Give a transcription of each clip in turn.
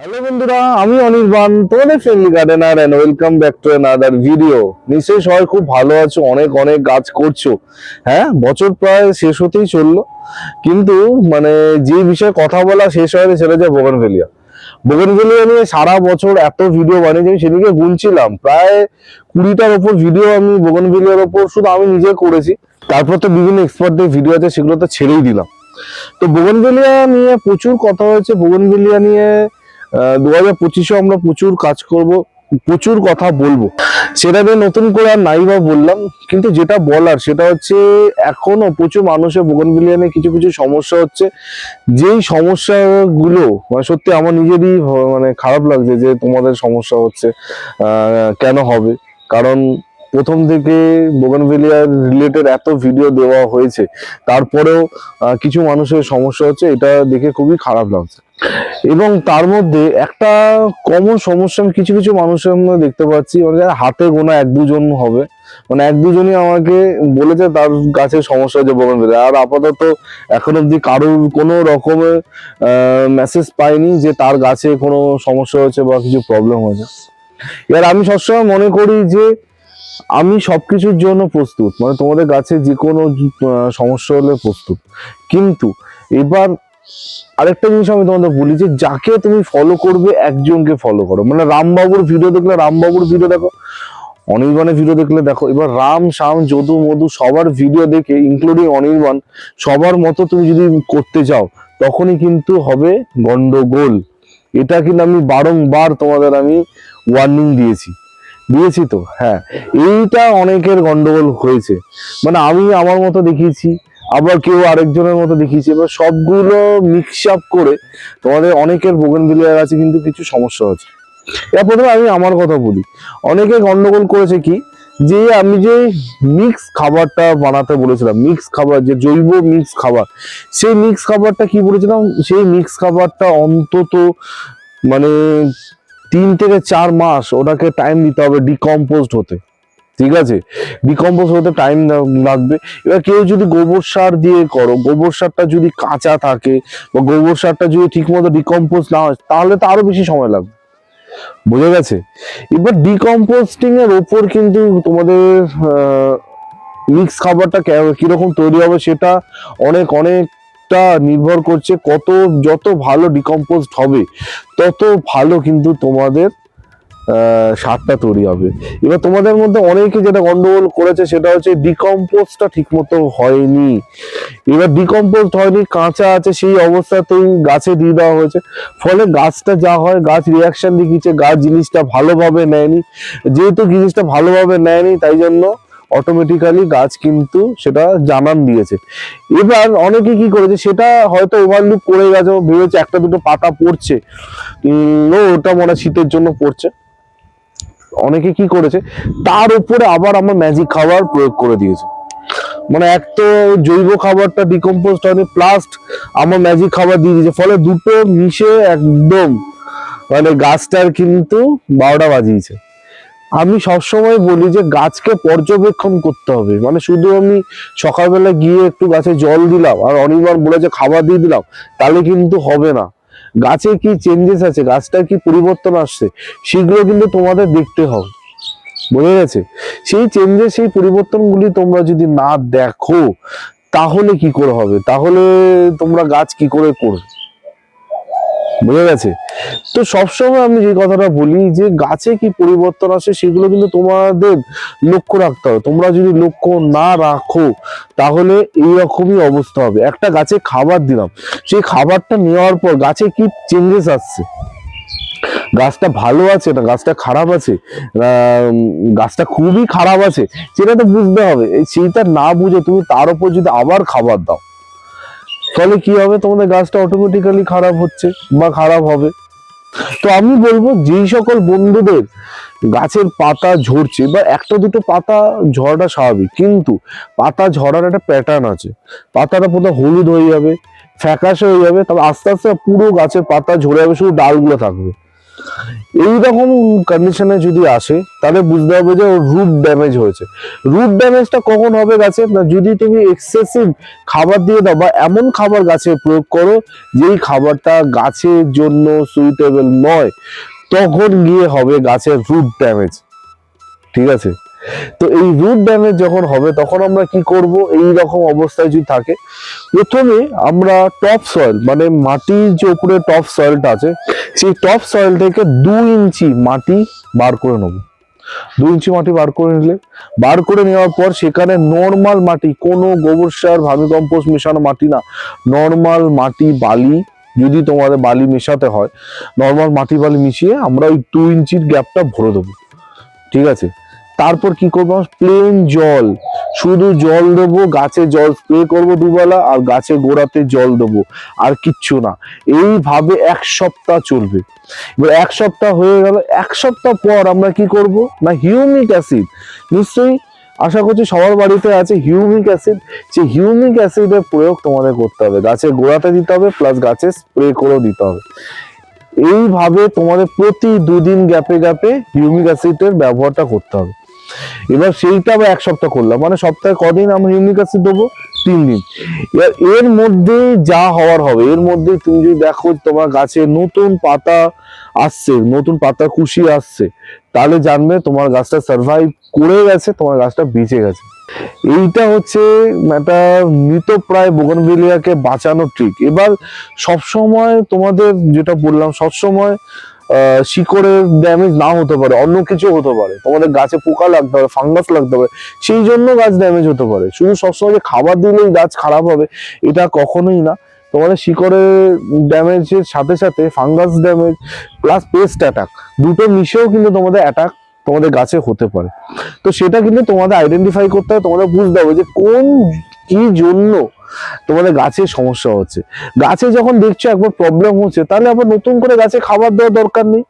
Hello বন্ধুরা, আমি অনির্বাণ, তোমাদের friendly gardener and welcome back to another video নিশ্চয়ই সবাই খুব ভালো আছো, অনেক অনেক গাছ করছ। হ্যাঁ বছর প্রায় শেষ হতেই চলল, কিন্তু মানে যে বিষয়ে কথা বলা শেষ হয়নি সেটা যে বোগানভেলিয়া বোগানভেলিয়া নিয়ে সারা বছর এত ভিডিও বানিয়েছি, আমি সেদিকে গুনছিলাম। প্রায় কুড়িটার ওপর ভিডিও আমি বোগানভেলিয়ার ওপর শুধু আমি নিজে করেছি। তারপর তো বিভিন্ন এক্সপার্টদের ভিডিও আছে, সেগুলো তো ছেড়েই দিলাম। তো বোগানভেলিয়া নিয়ে প্রচুর কথা হয়েছে। বোগানভেলিয়া নিয়ে দু হাজার পঁচিশে আমরা প্রচুর কাজ করব, প্রচুর কথা বলব। সেটা নিয়ে নতুন করে আর নাই বা বললাম, কিন্তু যেটা বলার সেটা হচ্ছে এখনও প্রচুর মানুষের বোগানভিলিয়া নিয়ে কিছু কিছু সমস্যা হচ্ছে। যেই সমস্যাগুলো মানে সত্যি আমার নিজেরই মানে খারাপ লাগছে যে তোমাদের সমস্যা হচ্ছে কেন হবে? কারণ প্রথম থেকে বোগানভেলিয়ার রিলেটেড এত ভিডিও দেওয়া হয়েছে, তারপরেও কিছু মানুষের সমস্যা হচ্ছে, এটা দেখে খুবই খারাপ লাগছে। এবং তার মধ্যে একটা কমন সমস্যা আমি কিছু কিছু মানুষের মধ্যে দেখতে পাচ্ছি মানে হাতে গোনা এক দুজন হবে মানে এক দুজনই আমাকে বলেছে তার গাছের সমস্যা হচ্ছে বোগানভেলিয়া আর আপাতত এখন অব্দি কারোর কোনো রকমের মেসেজ পাইনি যে তার গাছে কোনো সমস্যা হয়েছে বা কিছু প্রবলেম হয়েছে। এবার আমি সবসময় মনে করি যে আমি সবকিছুর জন্য প্রস্তুত মানে তোমাদের গাছে যে কোনো সমস্যা হলে প্রস্তুত। কিন্তু এবার আরেকটা জিনিস আমি তোমাদের বলি যে, যাকে তুমি ফলো করবে, একজনকে ফলো করো। মানে রামবাবুর ভিডিও দেখলে, রামবাবুর ভিডিও দেখো, অনির্বাণের ভিডিও দেখলে দেখো, এবার রাম শ্যাম যদু, মধু সবার ভিডিও দেখে ইনক্লুডিং অনির্বাণ, সবার মতো তুমি যদি করতে যাও তখনই কিন্তু হবে গন্ডগোল। এটা কিন্তু আমি বারংবার তোমাদের আমি ওয়ার্নিং দিয়েছি। দিয়েছি তো হ্যাঁ। এইটা অনেকের গন্ডগোল হয়েছে। মানে আমি আমার মতো দেখিয়েছি, আবার কেউ আরেকজনের মতো দেখিয়েছি। এবার সবগুলো মিক্স আপ করে তোমাদের অনেকের বোগেনভিলিয়ার আছে কিন্তু কিছু সমস্যা হচ্ছে এবার প্রথমে আমি আমার কথা বলি। অনেকে গন্ডগোল করেছে কি? যে আমি যে মিক্স খাবারটা বানাতে বলেছিলাম মিক্স খাবার, যে জৈব মিক্স খাবার, সেই মিক্স খাবারটা কি বলেছিলাম? সেই মিক্স খাবারটা অন্তত মানে তিন থেকে চার মাস ওটাকে টাইম দিতে হবে ডিকম্পোজড হতে। ঠিক আছে? ডিকম্পোজ হতে টাইম লাগবে। এবার কেউ যদি গোবর সার দিয়ে করো, গোবর সারটা যদি কাঁচা থাকে বা গোবর সারটা যদি ঠিকমতো ডিকম্পোজ না হয়, তাহলে তো আরও বেশি সময় লাগবে। বোঝা গেছে? এবার ডিকম্পোস্টিং এর ওপর কিন্তু তোমাদের মিক্স খাবারটা কীরকম তৈরি হবে সেটা অনেক অনেক অনেকটা নির্ভর করছে কত যত ভালো ডিকম্পোস্ট হবে, তত ভালো কিন্তু তোমাদের সারটা তৈরি হবে। এবার তোমাদের মধ্যে অনেকে যেটা গন্ডগোল করেছে সেটা হচ্ছে ডিকম্পোজটা ঠিক মতো হয়নি। এবার ডিকম্পোজ হয়নি, কাঁচা আছে সেই অবস্থাতেই গাছে দিয়ে দেওয়া হয়েছে। ফলে গাছটা যা হয়, গাছ রিয়াকশন দেখিয়েছে, গাছ জিনিসটা ভালোভাবে নেয়নি। যেহেতু জিনিসটা ভালোভাবে নেয়নি, তাই জন্য অটোমেটিক্যালি গাছ কিন্তু সেটা জানান দিয়েছে। এবার অনেকে কি করেছে, সেটা হয়তো ওভারলুক করে গেছে, ভেবেছে একটা দুটো পাতা পড়ছে। ও ওটা মনে শীতের জন্য পড়ছে। অনেকে কি করেছে, তার উপরে আবার আমার ম্যাজিক খাবার প্রয়োগ করে দিয়েছে। মানে এক তো জৈব খাবারটা ডিকম্পোজ হয়নি প্লাস আমার ম্যাজিক খাবার দিয়ে দিয়েছে, ফলে দুটো মিশে একদম মানে গাছটার কিন্তু বারোটা বাজিয়েছে। আমি সবসময় বলি যে গাছকে পর্যবেক্ষণ করতে হবে। মানে শুধু আমি সকালবেলা গিয়ে একটু গাছে জল দিলাম আর অনির্বাণ বলেছে খাবার দিয়ে দিলাম, তাহলে কিন্তু হবে না। গাছে কি চেঞ্জেস আছে? গাছটার কি পরিবর্তন আসছে? সেগুলো কিন্তু তোমাদের দেখতে হবে। বোঝা গেছে? সেই চেঞ্জেস সেই পরিবর্তনগুলি তোমরা যদি না দেখো, তাহলে কি করে হবে? তাহলে তোমরা গাছ কি করে করবে? বোঝা গেছে? তো সবসময় আমি যে কথাটা বলি যে গাছে কি পরিবর্তন আসে সেগুলো কিন্তু তোমাদের লক্ষ্য রাখতে হবে। তোমরা যদি লক্ষ্য না রাখো, তাহলে এইরকমই অবস্থা হবে। একটা গাছে খাবার দিলাম, সেই খাবারটা নেওয়ার পর গাছে কি চেঞ্জেস আসছে? গাছটা ভালো আছে না? গাছটা খারাপ আছে? গাছটা খুবই খারাপ আছে? সেটা তো বুঝতে হবে। সেইটা না বুঝে তুমি তার উপর যদি আবার খাবার দাও। তাহলে কি হবে? তোমাদের গাছটা অটোমেটিক্যালি খারাপ হচ্ছে বা খারাপ হবে। তো আমি বলব, যেই সকল বন্ধুদের গাছের পাতা ঝরছে বা একটা দুটো পাতা ঝরাটা স্বাভাবিক, কিন্তু পাতা ঝরার একটা প্যাটার্ন আছে। পাতাটা প্রথমে হলুদ হয়ে যাবে, ফ্যাকাশে হয়ে যাবে, তবে আস্তে আস্তে পুরো গাছের পাতা ঝরে যাবে, শুধু ডালগুলো থাকবে। এইরকম কন্ডিশনে যদি আসে, তাহলে বুঝতে হবে যে ওর রুট ড্যামেজ হয়েছে। রুট ড্যামেজটা কখন হবে গাছে? না, যদি তুমি এক্সেসিভ খাবার দিয়ে দাও বা এমন খাবার গাছে প্রয়োগ করো, যেই খাবারটা গাছের জন্য সুইটেবল নয়, তখন গিয়ে হবে গাছের রুট ড্যামেজ ঠিক আছে? তো এই রুট ড্যামেজ যখন হবে, তখন আমরা কি করব? এই রকম অবস্থায় যদি থাকে, প্রথমে আমরা টপ সয়েল মানে মাটির যে উপরে টপ সয়েলটা আছে, সেই টপ সয়েল থেকে দু ইঞ্চি মাটি বার করে নেব। দু ইঞ্চি মাটি বার করে নিলে, বার করে নেওয়ার পর সেখানে নর্মাল মাটি, কোনো গোবর সার ভার্মি মেশানো মাটি না নর্মাল মাটি বালি, যদি তোমাদের বালি মেশাতে হয় নর্মাল মাটি বালি মিশিয়ে আমরা ওই দু ইঞ্চির গ্যাপটা ভরে দেবো। ঠিক আছে? তারপর কি করব? প্লেন জল। শুধু জল দেবো, গাছে জল স্প্রে করব দুবেলা আর গাছে গোড়াতে জল দেবো। আর কিচ্ছু না। এইভাবে এক সপ্তাহ চলবে। এবার এক সপ্তাহ হয়ে গেল। এক সপ্তাহ পর আমরা কি করব? না হিউমিক অ্যাসিড নিশ্চয়ই আশা করছি সবার বাড়িতে আছে হিউমিক অ্যাসিড যে হিউমিক অ্যাসিডের প্রয়োগ তোমাদের করতে হবে। গাছের গোড়াতে দিতে হবে প্লাস গাছে স্প্রে করেও দিতে হবে। এইভাবে তোমাদের প্রতি দুদিন গ্যাপে গ্যাপে হিউমিক অ্যাসিডের ব্যবহারটা করতে হবে। এবার সেইটা আবার এক সপ্তাহ করলাম। মানে সপ্তাহে কদিন আমরা ইউনিক অ্যাসিড দেবো? তিন দিন। এবার এর মধ্যে যা হওয়ার হবে, এর মধ্যে তুমি যদি দেখো তোমার গাছে নতুন পাতা আসছে, নতুন পাতা কুশি আসছে, তাহলে জানবে তোমার গাছটা সার্ভাইভ করে গেছে, তোমার গাছটা বেঁচে গেছে। এইটা হচ্ছে একটা মৃতপ্রায় বোগনভেলিয়াকে বাঁচানোর ট্রিক এবার সবসময় তোমাদের যেটা বললাম, সবসময় শিকড়ের ড্যামেজ না হতে পারে, অন্য কিছু হতে পারে। তোমাদের গাছে পোকা লাগতে পারে ফাঙ্গাস লাগতে পারে, সেই জন্য গাছ ড্যামেজ হতে পারে। শুধু সবসময় যে খাবার দিলেই গাছ খারাপ হবে, এটা কখনোই না। তোমাদের শিকড়ের ড্যামেজের সাথে সাথে fungus damage plus pest attack দুটো মিশেও কিন্তু তোমাদের অ্যাটাক তোমাদের গাছে হতে পারে। তো সেটা কিন্তু তোমাদের আইডেন্টিফাই করতে হবে তোমাদের বুঝতে হবে যে কোন কি জন্য তোমাদের গাছের সমস্যা হচ্ছে। গাছে যখন দেখছ একবার প্রবলেম হচ্ছে, তাহলে আবার নতুন করে গাছে খাবার দেওয়ার দরকার নেই।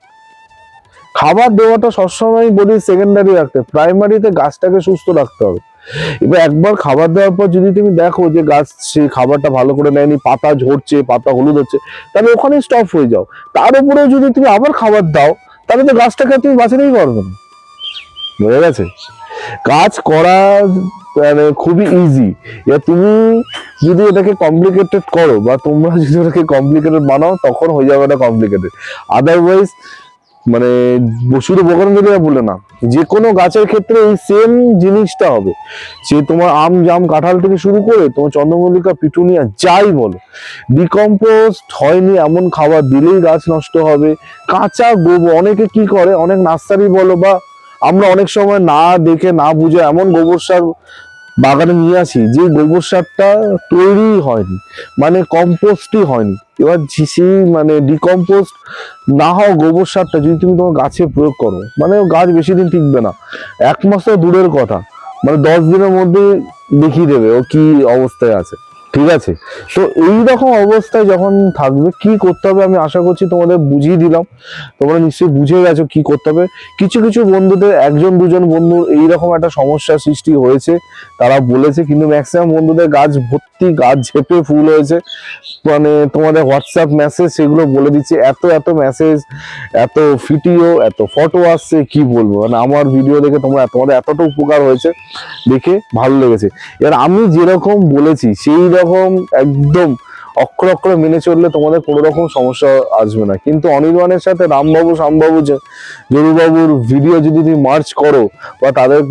খাবার দেওয়াটা সবসময় বলি সেকেন্ডারি রাখতে প্রাইমারিতে গাছটাকে সুস্থ রাখতে হবে। এবার একবার খাবার দেওয়ার পর যদি তুমি দেখো যে গাছ সেই খাবারটা ভালো করে নেয়নি, পাতা ঝরছে, পাতা হলুদ হচ্ছে, তাহলে ওখানে স্টপ হয়ে যাও। তার উপরে যদি তুমি আবার খাবার দাও, তাহলে তো গাছটাকে তুমি বাঁচাতেই পারবে না। বুঝে গেছে? কাজ করা মানে খুবই ইজি তুমি যদি এটাকে কমপ্লিকেটেড করো, বা তোমরা যদি ওটাকে কমপ্লিকেটেড বানাও, তখন হয়ে যাবে এটা কমপ্লিকেটেড আদারওয়াইজ মানে শুধু বোকানো মিলিয়ে বলে না যে কোনো গাছের ক্ষেত্রে এই সেম জিনিসটা হবে। সে তোমার আম, জাম, কাঁঠাল থেকে শুরু করে তোমার চন্দ্রমল্লিকা, পিটুনিয়া, যাই বলো ডিকম্পোস্ট হয়নি এমন খাবার, দিলেই গাছ নষ্ট হবে। কাঁচা গোবর, অনেকে কি করে, অনেক নার্সারি বলো, বা আমরা অনেক সময় না দেখে, না বুঝে এমন গোবর সার বাগানে নিয়ে আসি, যে গোবর সারটা তৈরি হয়নি মানে কম্পোস্টই হয়নি। এবার সেই মানে ডিকম্পোস্ট না হওয়া গোবর সারটা যদি তুমি তোমার গাছে প্রয়োগ করো মানে গাছ বেশি দিন টিকবে না। এক মাস তো দূরের কথা মানে দশ দিনের মধ্যে দেখিয়ে দেবে ও কি অবস্থায় আছে। ঠিক আছে? তো এই রকম অবস্থায় যখন থাকবে, কি করতে হবে আমি আশা করছি তোমাদের বুঝিয়ে দিলাম। তোমরা নিশ্চয়ই বুঝে গেছো কি করতে হবে। কিছু কিছু বন্ধুদের, একজন, দুজন বন্ধুর এইরকম একটা সমস্যার সৃষ্টি হয়েছে। তারা বলেছে, কিন্তু ম্যাক্সিমাম বন্ধুদের গাছ ভর্তি, গাছ ঝেপে ফুল হয়েছে। মানে তোমাদের হোয়াটসঅ্যাপ মেসেজ সেগুলো বলে দিচ্ছে, এত এত মেসেজ এত ভিডিও এত ফটো আসছে, কি বলব? মানে আমার ভিডিও দেখে তোমরা তোমাদের এতটা উপকার হয়েছে, দেখে ভালো লেগেছে। এবার আমি যেরকম বলেছি, সেই রকম একদম অক্ষর অক্ষরে মেনে চললে তোমাদের কোনো রকম সমস্যা আসবে না। কিন্তু অনির্বাণের সাথে রামবাবু, শ্যামবাবু যে- জরুবাবুর ভিডিও যদি তুমি মার্চ করো বা তাদের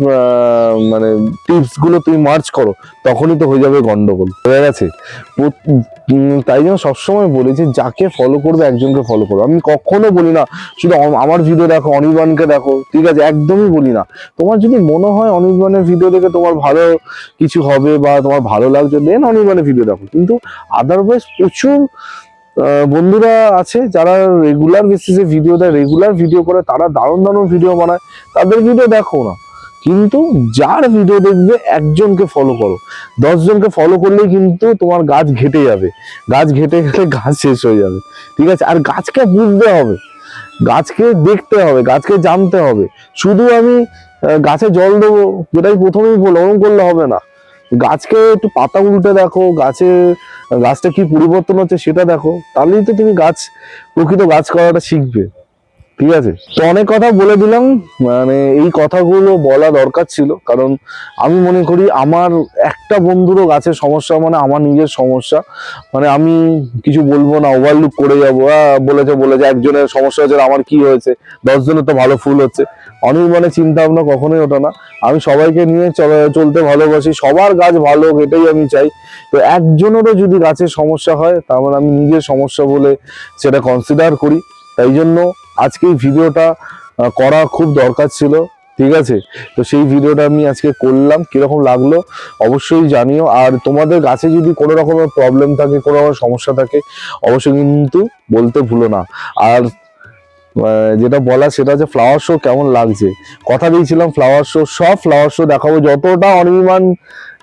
মানে টিপসগুলো তুমি মার্চ করো, তখনই তো হয়ে যাবে গন্ডগোল। হয়ে গেছে? তাই জন্য সবসময় বলি যে যাকে ফলো করবে, একজনকে ফলো করবে। আমি কখনো বলি না, শুধু আমার ভিডিও দেখো, অনির্বাণকে দেখো, ঠিক আছে? একদমই বলি না। তোমার যদি মনে হয় অনির্বাণের ভিডিও দেখে তোমার ভালো কিছু হবে বা তোমার ভালো লাগছে দেন অনির্বাণের ভিডিও দেখো। কিন্তু আদারওয়াইজ প্রচুর বন্ধুরা আছে, যারা রেগুলার বেসিসে ভিডিও দেয় রেগুলার ভিডিও করে, তারা দারুণ দারুণ ভিডিও বানায়। তাদের ভিডিও দেখো না। কিন্তু যার ভিডিও দেখবে একজনকে ফলো করো। দশজনকে ফলো করলেই কিন্তু তোমার গাছ ঘেটে যাবে। গাছ ঘেটে গেলে গাছ শেষ হয়ে যাবে। ঠিক আছে? আর গাছকে বুঝতে হবে। গাছকে দেখতে হবে, গাছকে জানতে হবে। শুধু আমি গাছে জল দেবো, যেটাই প্রথমেই বলো ওরকম করলে হবে না। গাছকে একটু পাতা উল্টে দেখো, গাছে, গাছটা কি পরিবর্তন হচ্ছে সেটা দেখো। তাহলেই তো তুমি গাছ, প্রকৃত গাছ করাটা শিখবে। ঠিক আছে? তো অনেক কথা বলে দিলাম মানে এই কথাগুলো বলা দরকার ছিল, কারণ আমি মনে করি আমার একটা বন্ধুরও গাছের সমস্যা মানে আমার নিজের সমস্যা। মানে আমি কিছু বলব না ওভারলুক করে যাব। বলেছে বলেছে, একজনের সমস্যা হচ্ছে আমার কি হয়েছে? দশজনের তো ভালো ফুল হচ্ছে। অনির্বাণে চিন্তা ভাবনা কখনোই ওঠে না। আমি সবাইকে নিয়ে চলা- চলতে ভালোবাসি, সবার গাছ ভালো এটাই আমি চাই। তো একজনেরও যদি গাছের সমস্যা হয় তাহলে আমি নিজের সমস্যা বলে সেটা কনসিডার করি। তাই জন্য আজকে ভিডিওটা করা খুব দরকার ছিল ঠিক আছে? তো সেই ভিডিওটা আমি আজকে করলাম কীরকম লাগল অবশ্যই জানিও। আর তোমাদের গাছে যদি কোনো রকমের প্রবলেম থাকে কোনো রকমের সমস্যা থাকে অবশ্যই কিন্তু বলতে ভুলো না। আর যেটা বলা সেটা হচ্ছে ফ্লাওয়ার শো কেমন লাগছে? কথা দিয়েছিলাম ফ্লাওয়ার শো সব ফ্লাওয়ার শো দেখাবো। যতটা অনির্বাণ আহ,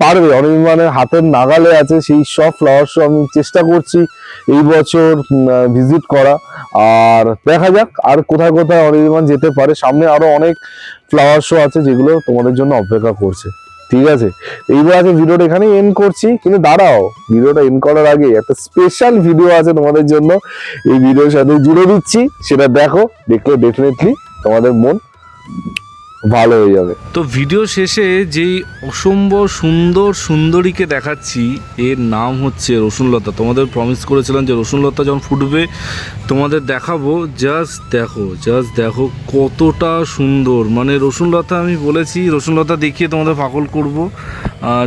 পারবে। অনির্বাণের হাতের নাগালে আছে সেই সব ফ্লাওয়ার শো আমি চেষ্টা করছি এই বছর ভিজিট করা। আর দেখা যাক আর কোথায় কোথায় অনির্বাণ যেতে পারে। সামনে আরও অনেক ফ্লাওয়ার শো আছে যেগুলো তোমাদের জন্য অপেক্ষা করছে। ঠিক আছে? এইবার আছে ভিডিওটা এখানেই এন্ড করছি। কিন্তু দাঁড়াও ভিডিওটা এন্ড করার আগে একটা স্পেশাল ভিডিও আছে তোমাদের জন্য। এই ভিডিওর সাথে জুড়ে দিচ্ছি। সেটা দেখো, দেখলে ডেফিনেটলি তোমাদের মন ভালো হয়ে যাবে। তো ভিডিও শেষে যেই অসম্ভব সুন্দর সুন্দরীকে দেখাচ্ছি, এর নাম হচ্ছে রসুনলতা। তোমাদের প্রমিস করেছিলাম যে রসুনলতা যখন ফুটবে, তোমাদের দেখাবো জাস্ট দেখো জাস্ট দেখো কতটা সুন্দর। মানে রসুনলতা আমি বলেছি, রসুনলতা দেখিয়ে তোমাদের পাগল করব।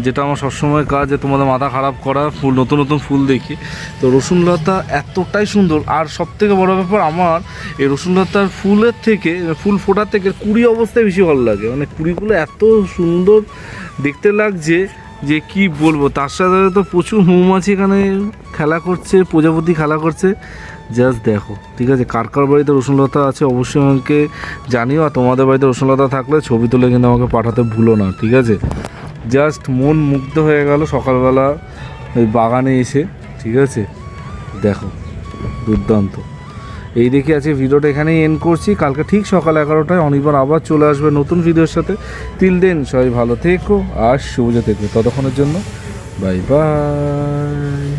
যেটা আমার সবসময় কাজ, যে তোমাদের মাথা খারাপ করা, ফুল, নতুন নতুন ফুল দেখি। তো রসুনলতা এতটাই সুন্দর, আর সব থেকে বড় ব্যাপার আমার, এই রসুনলতার ফুলের থেকে, ফুল ফোটার থেকে কুড়ি অবস্থায় বেশি ভালো লাগে। মানে কুড়িগুলো এত সুন্দর দেখতে লাগছে যে কি বলব? তার সাথে তো প্রচুর মৌমাছি এখানে খেলা করছে, প্রজাপতি খেলা করছে। জাস্ট দেখো, ঠিক আছে? কার কার বাড়িতে রসুনলতা আছে অবশ্যই আমাকে জানিও। আর তোমাদের বাড়িতে রসুনলতা থাকলে ছবি তুলে কিন্তু আমাকে পাঠাতে ভুলো না, ঠিক আছে? জাস্ট মন মুগ্ধ হয়ে গেল সকালবেলা ওই বাগানে এসে, ঠিক আছে? দেখো, দুর্দান্ত। এই দেখে আছে ভিডিওটা এখানেই এন্ড করছি। কালকে ঠিক সকাল এগারোটায় অনেকবার আবার চলে আসবে নতুন ভিডিওর সাথে। তিল দেন সবাই ভালো থেকো আর সুবিধা থেকো। ততক্ষণের জন্য বাই বাই